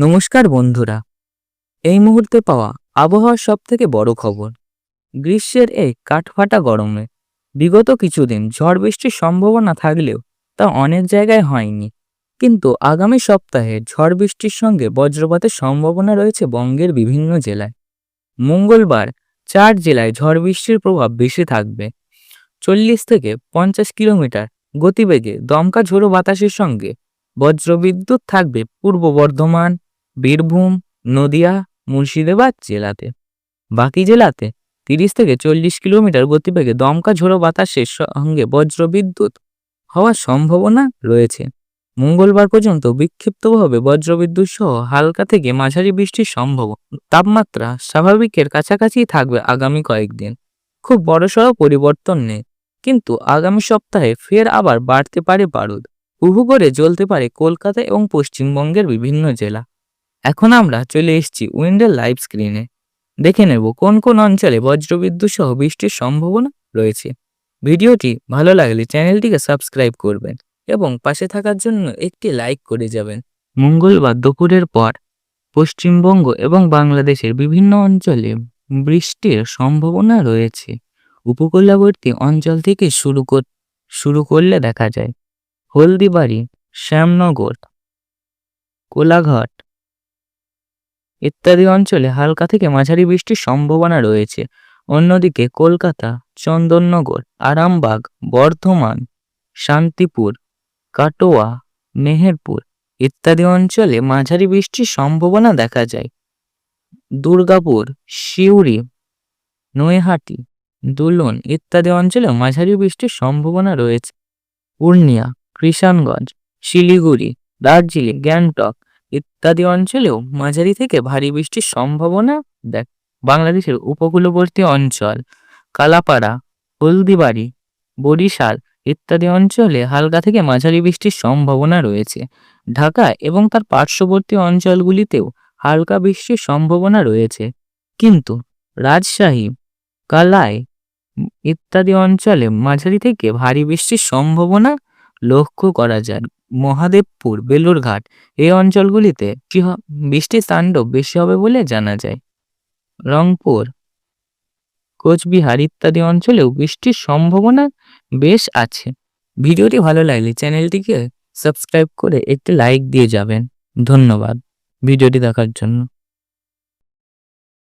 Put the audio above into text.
নমস্কার বন্ধুরা। এই মুহূর্তে পাওয়া আবহাওয়ার সব থেকে বড় খবর। গ্রীষ্মের এই কাঠফাটা গরমে বিগত কিছুদিন ঝড় বৃষ্টির সম্ভাবনা থাকলেও তা অনেক জায়গায় হয়নি। কিন্তু আগামী সপ্তাহে ঝড় বৃষ্টির সঙ্গে বজ্রপাতের সম্ভাবনা রয়েছে বঙ্গের বিভিন্ন জেলায়। মঙ্গলবার চার জেলায় ঝড় বৃষ্টির প্রভাব বেশি থাকবে। চল্লিশ থেকে পঞ্চাশ কিলোমিটার গতিবেগে দমকা ঝোড়ো বাতাসের সঙ্গে বজ্রবিদ্যুৎ থাকবে পূর্ব বর্ধমান বীরভূম, নদিয়া, মুর্শিদাবাদ জেলাতে। বাকি জেলাতে তিরিশ থেকে চল্লিশ কিলোমিটার গতিবেগে দমকা ঝোড়ো বাতাসের সঙ্গে বজ্রবিদ্যুৎ হওয়ার সম্ভাবনা রয়েছে। মঙ্গলবার পর্যন্ত বিক্ষিপ্তভাবে বজ্রবিদ্যুৎ সহ হালকা থেকে মাঝারি বৃষ্টির সম্ভব তাপমাত্রা স্বাভাবিকের কাছাকাছি থাকবে আগামী কয়েকদিন। খুব বড়সড় পরিবর্তন নেই, কিন্তু আগামী সপ্তাহে ফের আবার বাড়তে পারে বারুদ। উহু করে জ্বলতে পারে কলকাতা এবং পশ্চিমবঙ্গের বিভিন্ন জেলা। এখন আমরা চলে এসেছি উইন্ডের লাইভ স্ক্রিনে। দেখে নেব কোন কোন অঞ্চলে বজ্রবিদ্যুৎ সহ বৃষ্টির সম্ভাবনা রয়েছে। ভিডিওটি ভালো লাগলে চ্যানেলটিকে সাবস্ক্রাইব করবেন এবং পাশে থাকার জন্য একটি লাইক করে যাবেন। মঙ্গলবার দুপুরের পর পশ্চিমবঙ্গ এবং বাংলাদেশের বিভিন্ন অঞ্চলে বৃষ্টির সম্ভাবনা রয়েছে। উপকূলবর্তী অঞ্চল থেকে শুরু কর, শুরু করলে দেখা যায়। হলদিবাড়ি, শ্যামনগর, কোলাঘাট ইত্যাদি অঞ্চলে হালকা থেকে মাঝারি বৃষ্টির সম্ভাবনা রয়েছে। অন্যদিকে কলকাতা, চন্দননগর, আরামবাগ, বর্ধমান, শান্তিপুর, কাটোয়া, মেহেরপুর ইত্যাদি অঞ্চলে মাঝারি বৃষ্টির সম্ভাবনা দেখা যায়। দুর্গাপুর, সিউড়ি, নৈহাটি, দুলন ইত্যাদি অঞ্চলে মাঝারি বৃষ্টির সম্ভাবনা রয়েছে। পূর্ণিয়া, কৃষাণগঞ্জ, শিলিগুড়ি, দার্জিলিং, গ্যাংটক ইত্যাদি অঞ্চলেও মাঝারি থেকে ভারী বৃষ্টির সম্ভাবনা দেখ, বাংলাদেশের উপকূলবর্তী অঞ্চল, কালাপাড়া, হলদিবাড়ি, বরিশাল ইত্যাদি অঞ্চলে হালকা থেকে মাঝারি বৃষ্টির সম্ভাবনা রয়েছে। ঢাকা এবং তার পার্শ্ববর্তী অঞ্চলগুলিতেও হালকা বৃষ্টির সম্ভাবনা রয়েছে। কিন্তু রাজশাহী, কালাই ইত্যাদি অঞ্চলে মাঝারি থেকে ভারী বৃষ্টির সম্ভাবনা লক্ষ্য করা যায়। মহাদেবপুর, বেলুরঘাট এই অঞ্চলগুলিতে বৃষ্টির তাণ্ডব বেশি হবে বলে জানা যায়। রংপুর, কোচবিহার ইত্যাদি অঞ্চলেও বৃষ্টির সম্ভাবনা বেশ আছে। ভিডিওটি ভালো লাগলে চ্যানেলটিকে সাবস্ক্রাইব করে একটি লাইক দিয়ে যাবেন। ধন্যবাদ ভিডিওটি দেখার জন্য।